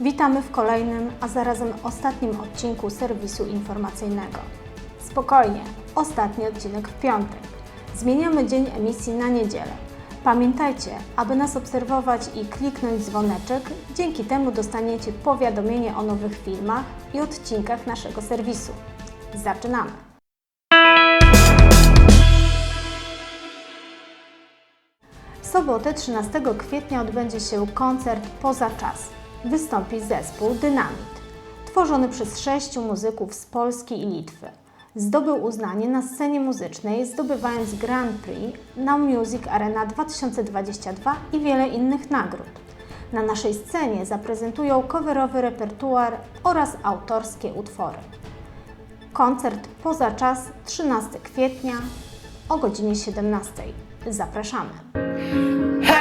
Witamy w kolejnym, a zarazem ostatnim odcinku serwisu informacyjnego. Spokojnie, ostatni odcinek w piątek. Zmieniamy dzień emisji na niedzielę. Pamiętajcie, aby nas obserwować i kliknąć dzwoneczek, dzięki temu dostaniecie powiadomienie o nowych filmach i odcinkach naszego serwisu. Zaczynamy! W sobotę 13 kwietnia odbędzie się koncert Poza Czas. Wystąpi zespół Dynamit, tworzony przez sześciu muzyków z Polski i Litwy. Zdobył uznanie na scenie muzycznej, zdobywając Grand Prix Now Music Arena 2022 i wiele innych nagród. Na naszej scenie zaprezentują coverowy repertuar oraz autorskie utwory. Koncert Poza Czas 13 kwietnia o godzinie 17. Zapraszamy!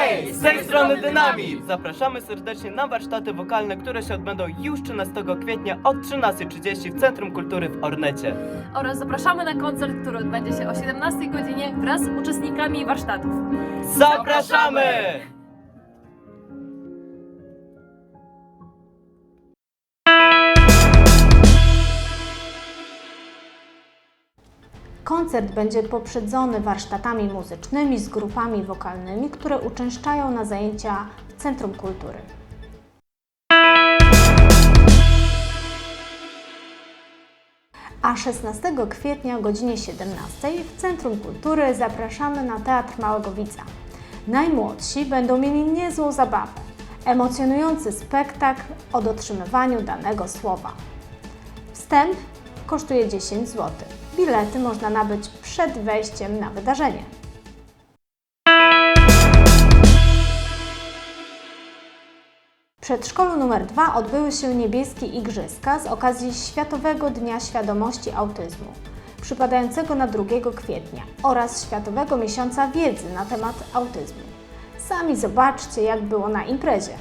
Hej, z tej strony Dynamit! Zapraszamy serdecznie na warsztaty wokalne, które się odbędą już 13 kwietnia od 13.30 w Centrum Kultury w Ornecie. oraz zapraszamy na koncert, który odbędzie się o 17 godzinie wraz z uczestnikami warsztatów. Zapraszamy! Koncert będzie poprzedzony warsztatami muzycznymi z grupami wokalnymi, które uczęszczają na zajęcia w Centrum Kultury. A 16 kwietnia o godzinie 17 w Centrum Kultury zapraszamy na Teatr Małego Widza. Najmłodsi będą mieli niezłą zabawę, emocjonujący spektakl o dotrzymywaniu danego słowa. Wstęp kosztuje 10 zł. Bilety można nabyć przed wejściem na wydarzenie. W przedszkolu nr 2 odbyły się niebieskie igrzyska z okazji Światowego Dnia Świadomości Autyzmu, przypadającego na 2 kwietnia oraz Światowego Miesiąca Wiedzy na temat autyzmu. Sami zobaczcie, jak było na imprezie.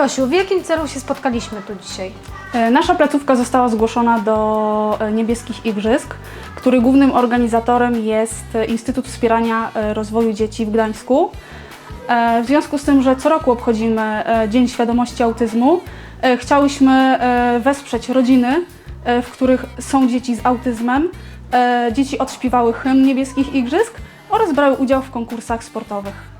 Gosiu, w jakim celu się spotkaliśmy tu dzisiaj? E, Nasza placówka została zgłoszona do e, Niebieskich Igrzysk, który głównym organizatorem jest e, Instytut Wspierania Rozwoju Dzieci w Gdańsku. W związku z tym, że co roku obchodzimy Dzień Świadomości Autyzmu, chciałyśmy wesprzeć rodziny, w których są dzieci z autyzmem. Dzieci odśpiewały hymn Niebieskich Igrzysk oraz brały udział w konkursach sportowych.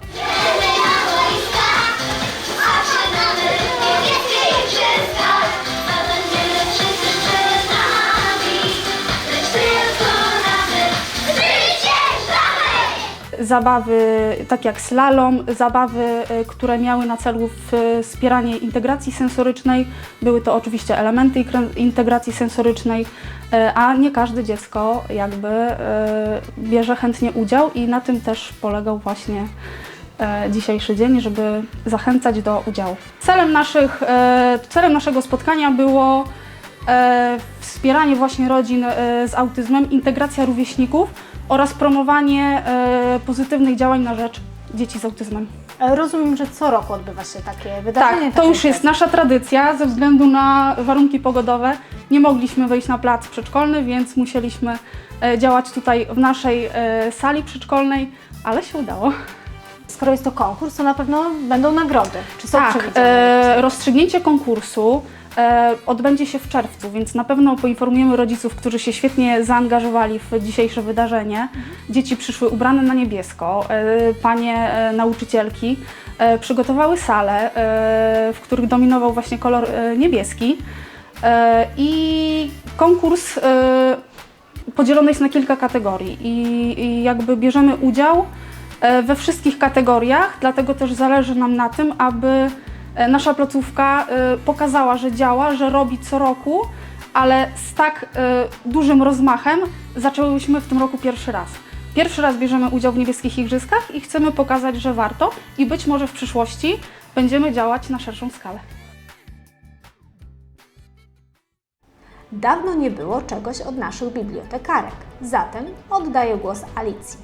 Zabawy tak jak slalom, zabawy, y, które miały na celu w- wspieranie integracji sensorycznej. Były to oczywiście elementy integracji sensorycznej, y, a nie każde dziecko jakby y, bierze chętnie udział i na tym też polegał właśnie y, dzisiejszy dzień, żeby zachęcać do udziału. Celem, naszych, y, celem naszego spotkania było wspieranie właśnie rodzin z autyzmem, integracja rówieśników oraz promowanie e, pozytywnych działań na rzecz dzieci z autyzmem. E, Rozumiem, że co roku odbywa się takie wydarzenie. Tak, to już jest nasza tradycja. Ze względu na warunki pogodowe nie mogliśmy wejść na plac przedszkolny, więc musieliśmy e, działać tutaj w naszej sali przedszkolnej, ale się udało. Skoro jest to konkurs, to na pewno będą nagrody. Czy są Tak, przewidziane? e, rozstrzygnięcie konkursu odbędzie się w czerwcu, więc na pewno poinformujemy rodziców, którzy się świetnie zaangażowali w dzisiejsze wydarzenie. Dzieci przyszły ubrane na niebiesko, e, panie e, nauczycielki e, przygotowały sale, e, w których dominował właśnie kolor e, niebieski. E, i konkurs e, podzielony jest na kilka kategorii. I, jakby bierzemy udział e, we wszystkich kategoriach, dlatego też zależy nam na tym, aby e, nasza placówka e, pokazała, że działa, że robi co roku, ale z tak e, dużym rozmachem zaczęłyśmy w tym roku pierwszy raz. Pierwszy raz bierzemy udział w niebieskich igrzyskach i chcemy pokazać, że warto i być może w przyszłości będziemy działać na szerszą skalę. Dawno nie było czegoś od naszych bibliotekarek. Zatem oddaję głos Alicji.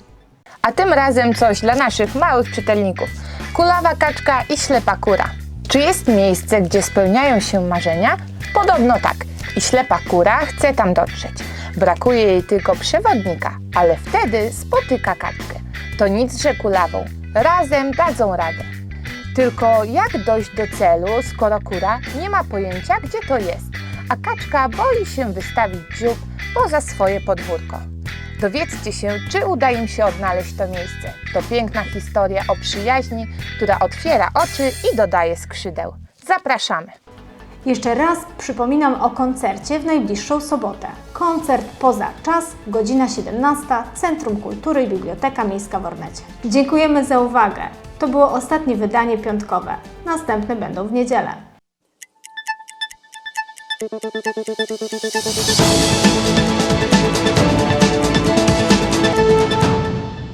A tym razem coś dla naszych małych czytelników. Kulawa kaczka i ślepa kura. Czy jest miejsce, gdzie spełniają się marzenia? Podobno tak. I ślepa kura chce tam dotrzeć. Brakuje jej tylko przewodnika, ale wtedy spotyka kaczkę. To nic, że kulawą. Razem dadzą radę. Tylko jak dojść do celu, skoro kura nie ma pojęcia, gdzie to jest, a kaczka boi się wystawić dziób poza swoje podwórko. Dowiedzcie się, czy uda im się odnaleźć to miejsce. To piękna historia o przyjaźni, która otwiera oczy i dodaje skrzydeł. Zapraszamy! Jeszcze raz przypominam o koncercie w najbliższą sobotę. Koncert poza czas, godzina 17, Centrum Kultury i Biblioteka Miejska w Ornecie. Dziękujemy za uwagę. To było ostatnie wydanie piątkowe. Następne będą w niedzielę.